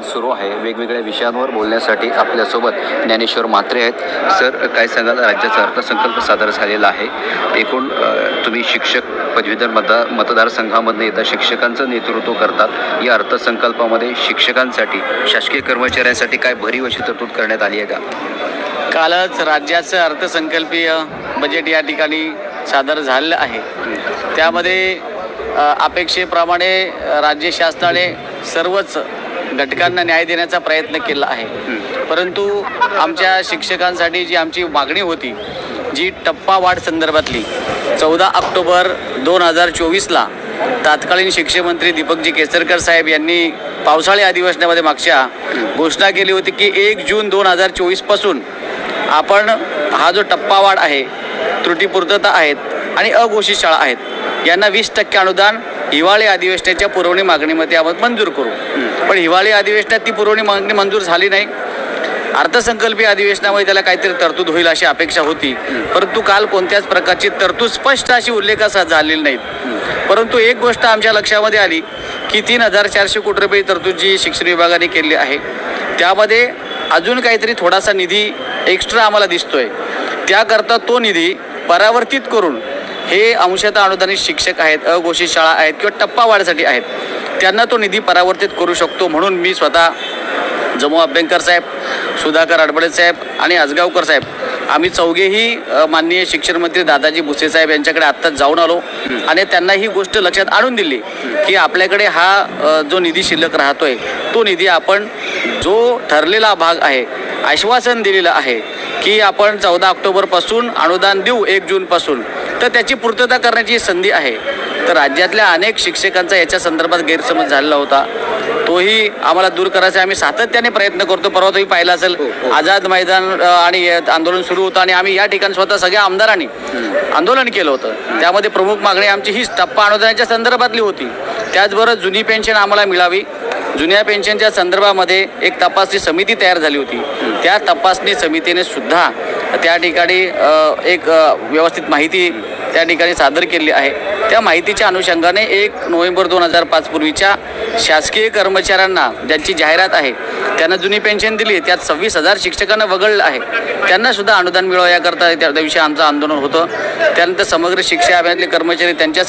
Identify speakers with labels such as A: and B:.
A: सुरू आहे. वेगवेगळ्या विषयांवर बोलण्यासाठी आपल्यासोबत ज्ञानेश्वर म्हात्रे आहेत. सर काय सांगाल? राज्याचा अर्थसंकल्प सादर झालेला आहे. एकूण अ, तुम्ही शिक्षक पदवीधर मतदार मतदारसंघामधून येता शिक्षकांचं नेतृत्व करतात या अर्थसंकल्पामध्ये शिक्षकांसाठी शासकीय कर्मचाऱ्यांसाठी काय भरीव अशी तरतूद करण्यात आली आहे का?
B: कालच राज्याचं अर्थसंकल्पीय बजेट या ठिकाणी सादर झालेलं आहे. त्यामध्ये अ, अपेक्षेप्रमाणे राज्य शासनाने सर्वच घटकांना न्याय देण्याचा प्रयत्न केला आहे. परंतु आमच्या शिक्षकांसाठी जी आमची मागणी होती जी टप्पा वाढ संदर्भातली चौदा ऑक्टोबर दोन हजार चोवीसला तात्कालीन शिक्षणमंत्री दीपकजी केसरकर साहेब यांनी पावसाळी अधिवेशनामध्ये मागच्या घोषणा केली होती की एक जून दोन हजार चोवीसपासून आपण हा जो टप्पावाढ आहे त्रुटीपूर्तता आहेत आणि अघोषित शाळा आहेत यांना वीस टक्के अनुदान हिवाळी अधिवेशनाच्या पुरवणी मागणीमध्ये आपण मंजूर करू. पण हिवाळी अधिवेशनात ती पुरवणी मागणी मंजूर झाली नाही. अर्थसंकल्पीय अधिवेशनामध्ये त्याला काहीतरी तरतूद होईल अशी अपेक्षा होती. परंतु काल कोणत्याच प्रकारची तरतूद स्पष्ट अशी उल्लेख असा झालेली नाहीत. परंतु एक गोष्ट आमच्या लक्षामध्ये आली की तीन हजार चारशे कोटी रुपये तरतूद जी शिक्षण विभागाने केली आहे त्यामध्ये अजून काहीतरी थोडासा निधी एक्स्ट्रा आम्हाला दिसतोय. त्याकरता तो निधी परावर्तित करून हे अंशतः अनुदानित शिक्षक आहेत अघोषित शाळा आहेत किंवा टप्पा वाढीसाठी आहेत. त्यांना तो निधी परावर्तित करू शकतो म्हणून मी स्वतः जमू अभ्यंकर साहेब सुधाकर अडबडे साहेब आणि आजगावकर साहेब आम्ही चौघेही माननीय शिक्षण मंत्री दादाजी भुसे साहेब यांच्याकडे आत्ताच जाऊन आलो आणि त्यांना ही गोष्ट लक्षात आणून दिली की आपल्याकडे हा जो निधी शिल्लक राहतोय तो निधी आपण जो ठरलेला भाग आहे आश्वासन दिलेलं आहे की आपण चौदा ऑक्टोबरपासून अनुदान देऊ एक जूनपासून तर त्याची पूर्तता करण्याची संधी आहे. तर राज्यातल्या अनेक शिक्षकांचा याच्या संदर्भात गैरसमज झालेला होता. तोही आम्हाला दूर करायचा आम्ही सातत्याने प्रयत्न करतो. परवा तुम्ही पाहिला असेल. आझाद मैदान आणि हे आंदोलन सुरू होतं आणि आम्ही या ठिकाणी स्वतः सगळ्या आमदारांनी आंदोलन केलं होतं. त्यामध्ये प्रमुख मागणी आमची ही टप्पा अनुदानाच्या संदर्भातली होती. त्याचबरोबर जुनी पेन्शन आम्हाला मिळावी. जुन्या पेन्शनच्या संदर्भामध्ये एक तपासणी समिती तयार झाली होती. त्या तपासणी समितीने सुद्धा त्या ठिकाणी एक व्यवस्थित माहिती त्या ठिकाणी सादर केली आहे. त्या माहितीच्या अनुषंगाने एक नोव्हेंबर दोन हजार पाच पूर्वीच्या शासकीय कर्मचाऱ्यांना ज्यांची जाहिरात आहे त्यांना जुनी पेन्शन दिली त्यात सव्वीस हजार शिक्षकांना वगळलं आहे. त्यांना सुद्धा अनुदान मिळावं याकरता त्या दिवशी आमचं आंदोलन होतं. त्यानंतर समग्र शिक्षा अभियानातले कर्मचारी त्यांच्या